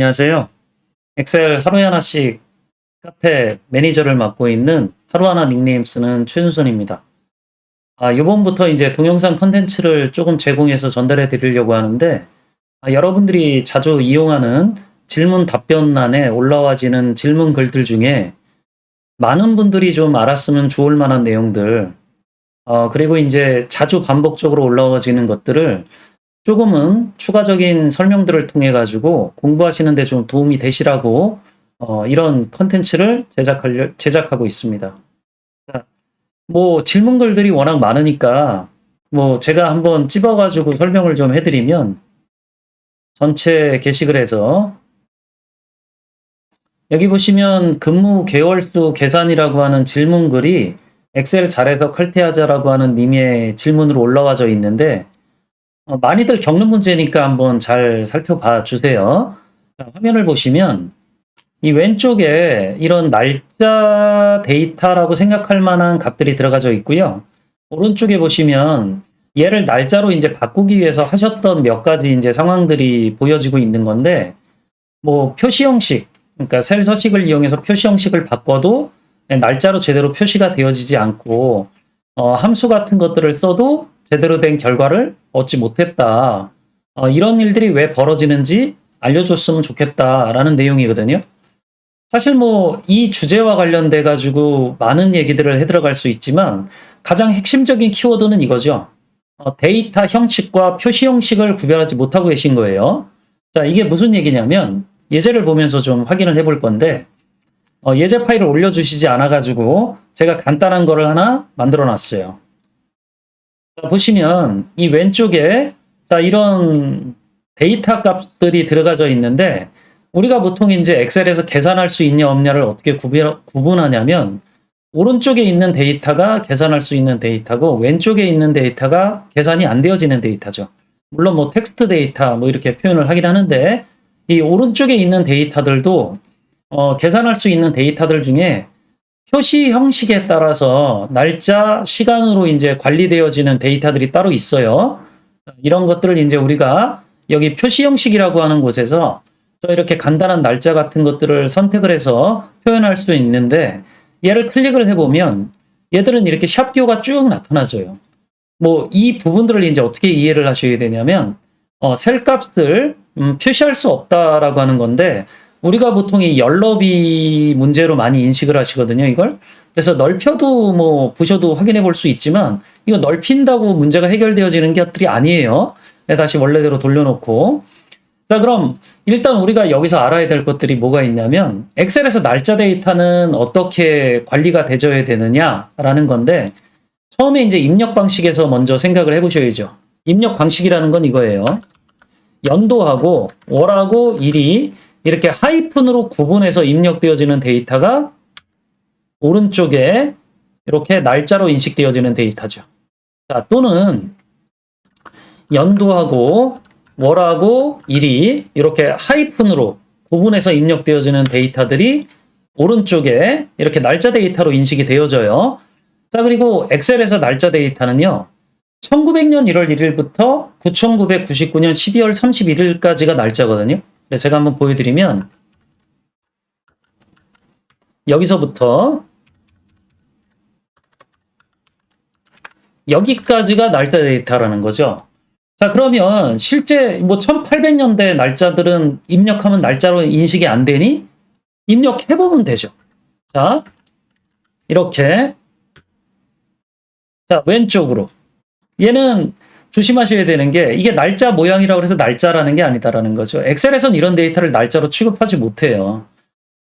안녕하세요. 엑셀 하루에 하나씩 카페 매니저를 맡고 있는 하루하나 닉네임 쓰는 최준선입니다. 아, 이번부터 이제 동영상 컨텐츠를 조금 제공해서 전달해 드리려고 하는데, 아, 여러분들이 자주 이용하는 질문 답변란에 올라와지는 질문 글들 중에 많은 분들이 좀 알았으면 좋을 만한 내용들, 어, 그리고 이제 자주 반복적으로 올라와지는 것들을 조금은 추가적인 설명들을 통해 가지고 공부하시는데 좀 도움이 되시라고 어, 이런 컨텐츠를 제작하려, 제작하고 있습니다. 자, 뭐 질문글들이 워낙 많으니까 뭐 제가 한번 찝어가지고 설명을 좀 해드리면 전체 게시글에서 여기 보시면 근무 개월수 계산이라고 하는 질문글이 엑셀 잘해서 칼퇴하자라고 하는 님의 질문으로 올라와져 있는데 어, 많이들 겪는 문제니까 한번 잘 살펴봐 주세요. 자, 화면을 보시면 이 왼쪽에 이런 날짜 데이터라고 생각할 만한 값들이 들어가져 있고요. 오른쪽에 보시면 얘를 날짜로 이제 바꾸기 위해서 하셨던 몇 가지 이제 상황들이 보여지고 있는 건데 뭐 표시 형식 그러니까 셀 서식을 이용해서 표시 형식을 바꿔도 날짜로 제대로 표시가 되어지지 않고 어, 함수 같은 것들을 써도 제대로 된 결과를 얻지 못했다. 어, 이런 일들이 왜 벌어지는지 알려줬으면 좋겠다라는 내용이거든요. 사실 뭐 이 주제와 관련돼 가지고 많은 얘기들을 해 들어갈 수 있지만 가장 핵심적인 키워드는 이거죠. 어, 데이터 형식과 표시 형식을 구별하지 못하고 계신 거예요. 자, 이게 무슨 얘기냐면 예제를 보면서 좀 확인을 해 볼 건데 어, 예제 파일을 올려주시지 않아 가지고 제가 간단한 거를 하나 만들어 놨어요. 자, 보시면 이 왼쪽에 자 이런 데이터 값들이 들어가져 있는데 우리가 보통 이제 엑셀에서 계산할 수 있냐 없냐를 어떻게 구분하냐면 오른쪽에 있는 데이터가 계산할 수 있는 데이터고 왼쪽에 있는 데이터가 계산이 안 되어지는 데이터죠. 물론 뭐 텍스트 데이터 뭐 이렇게 표현을 하긴 하는데 이 오른쪽에 있는 데이터들도 어, 계산할 수 있는 데이터들 중에 표시 형식에 따라서 날짜, 시간으로 이제 관리되어지는 데이터들이 따로 있어요. 이런 것들을 이제 우리가 여기 표시 형식이라고 하는 곳에서 이렇게 간단한 날짜 같은 것들을 선택을 해서 표현할 수 있는데 얘를 클릭을 해보면 얘들은 이렇게 샵기호가 쭉 나타나져요. 뭐 이 부분들을 이제 어떻게 이해를 하셔야 되냐면 어, 셀 값을 음, 표시할 수 없다라고 하는 건데 우리가 보통 이 열너비 문제로 많이 인식을 하시거든요, 이걸. 그래서 넓혀도 뭐 보셔도 확인해 볼 수 있지만 이거 넓힌다고 문제가 해결되어지는 것들이 아니에요. 네, 다시 원래대로 돌려놓고. 자, 그럼 일단 우리가 여기서 알아야 될 것들이 뭐가 있냐면 엑셀에서 날짜 데이터는 어떻게 관리가 되져야 되느냐라는 건데 처음에 이제 입력 방식에서 먼저 생각을 해 보셔야죠. 입력 방식이라는 건 이거예요. 연도하고 월하고 일이 이렇게 하이픈으로 구분해서 입력되어지는 데이터가 오른쪽에 이렇게 날짜로 인식되어지는 데이터죠. 자, 또는 연도하고 월하고 일이 이렇게 하이픈으로 구분해서 입력되어지는 데이터들이 오른쪽에 이렇게 날짜 데이터로 인식이 되어져요. 자, 그리고 엑셀에서 날짜 데이터는요. 1900년 1월 1일부터 9999년 12월 31일까지가 날짜거든요. 네, 제가 한번 보여드리면 여기서부터 여기까지가 날짜 데이터라는 거죠. 자, 그러면 실제 뭐 1800년대 날짜들은 입력하면 날짜로 인식이 안 되니? 입력해보면 되죠. 자, 이렇게. 자, 왼쪽으로. 얘는 조심하셔야 되는 게 이게 날짜 모양이라고 해서 날짜라는 게 아니다라는 거죠. 엑셀에선 이런 데이터를 날짜로 취급하지 못해요.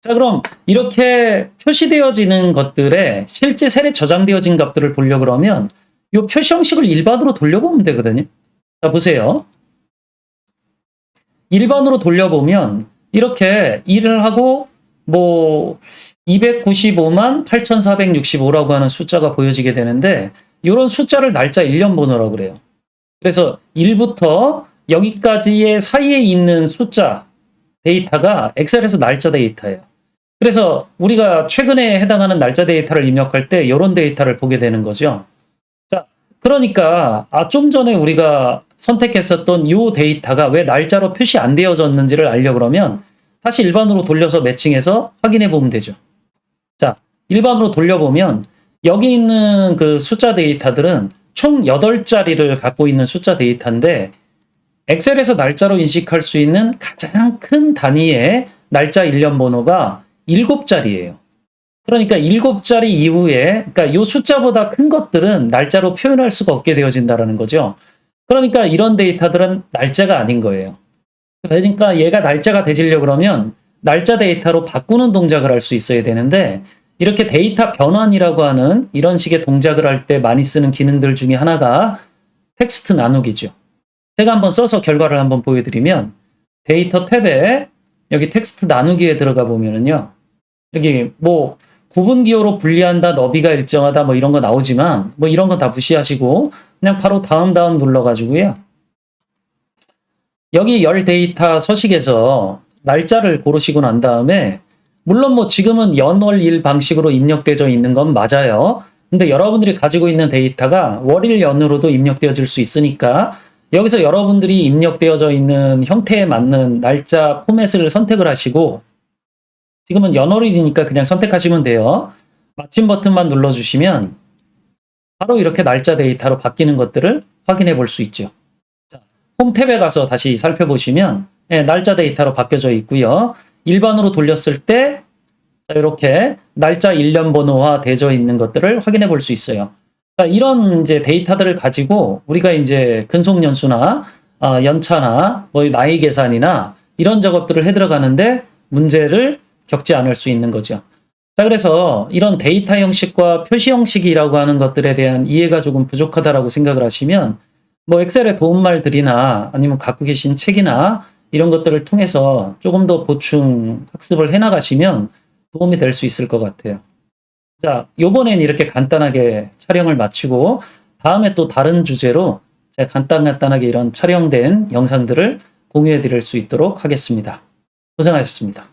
자, 그럼 이렇게 표시되어지는 것들에 실제 셀에 저장되어진 값들을 보려 그러면 이 표시 형식을 일반으로 돌려보면 되거든요. 자, 보세요. 일반으로 돌려보면 이렇게 일을 하고 뭐 295만 8465라고 하는 숫자가 보여지게 되는데 이런 숫자를 날짜 1년 번호라고 그래요. 그래서 1부터 여기까지의 사이에 있는 숫자 데이터가 엑셀에서 날짜 데이터예요. 그래서 우리가 최근에 해당하는 날짜 데이터를 입력할 때 이런 데이터를 보게 되는 거죠. 자, 그러니까 아, 좀 전에 우리가 선택했었던 이 데이터가 왜 날짜로 표시 안 되어졌는지를 알려 그러면 다시 일반으로 돌려서 매칭해서 확인해 보면 되죠. 자, 일반으로 돌려보면 여기 있는 그 숫자 데이터들은 총 8자리를 갖고 있는 숫자 데이터인데 엑셀에서 날짜로 인식할 수 있는 가장 큰 단위의 날짜 일련 번호가 7자리예요. 그러니까 7자리 이후에 그러니까 이 숫자보다 큰 것들은 날짜로 표현할 수가 없게 되어진다라는 거죠. 그러니까 이런 데이터들은 날짜가 아닌 거예요. 그러니까 얘가 날짜가 되지려 그러면 날짜 데이터로 바꾸는 동작을 할 수 있어야 되는데 이렇게 데이터 변환이라고 하는 이런 식의 동작을 할 때 많이 쓰는 기능들 중에 하나가 텍스트 나누기죠. 제가 한번 써서 결과를 한번 보여드리면 데이터 탭에 여기 텍스트 나누기에 들어가 보면은요. 여기 뭐 구분 기호로 분리한다, 너비가 일정하다 뭐 이런 거 나오지만 뭐 이런 거 다 무시하시고 그냥 바로 다음 다음 눌러 가지고요. 여기 열 데이터 서식에서 날짜를 고르시고 난 다음에 물론 뭐 지금은 연월일 방식으로 입력되어 있는 건 맞아요. 근데 여러분들이 가지고 있는 데이터가 월일 연으로도 입력되어질 수 있으니까 여기서 여러분들이 입력되어져 있는 형태에 맞는 날짜 포맷을 선택을 하시고 지금은 연월일이니까 그냥 선택하시면 돼요. 마침 버튼만 눌러주시면 바로 이렇게 날짜 데이터로 바뀌는 것들을 확인해 볼 수 있죠. 자, 홈 탭에 가서 다시 살펴보시면 예, 날짜 데이터로 바뀌어져 있고요. 일반으로 돌렸을 때 자, 이렇게 날짜 일련 번호화 되어 있는 것들을 확인해 볼 수 있어요. 자, 이런 이제 데이터들을 가지고 우리가 이제 근속 연수나 아, 연차나 뭐 나이 계산이나 이런 작업들을 해 들어가는데 문제를 겪지 않을 수 있는 거죠. 자, 그래서 이런 데이터 형식과 표시 형식이라고 하는 것들에 대한 이해가 조금 부족하다라고 생각을 하시면 뭐 엑셀의 도움말들이나 아니면 갖고 계신 책이나 이런 것들을 통해서 조금 더 보충 학습을 해 나가시면 도움이 될 수 있을 것 같아요. 자, 요번엔 이렇게 간단하게 촬영을 마치고 다음에 또 다른 주제로 제가 간단간단하게 이런 촬영된 영상들을 공유해 드릴 수 있도록 하겠습니다. 고생하셨습니다.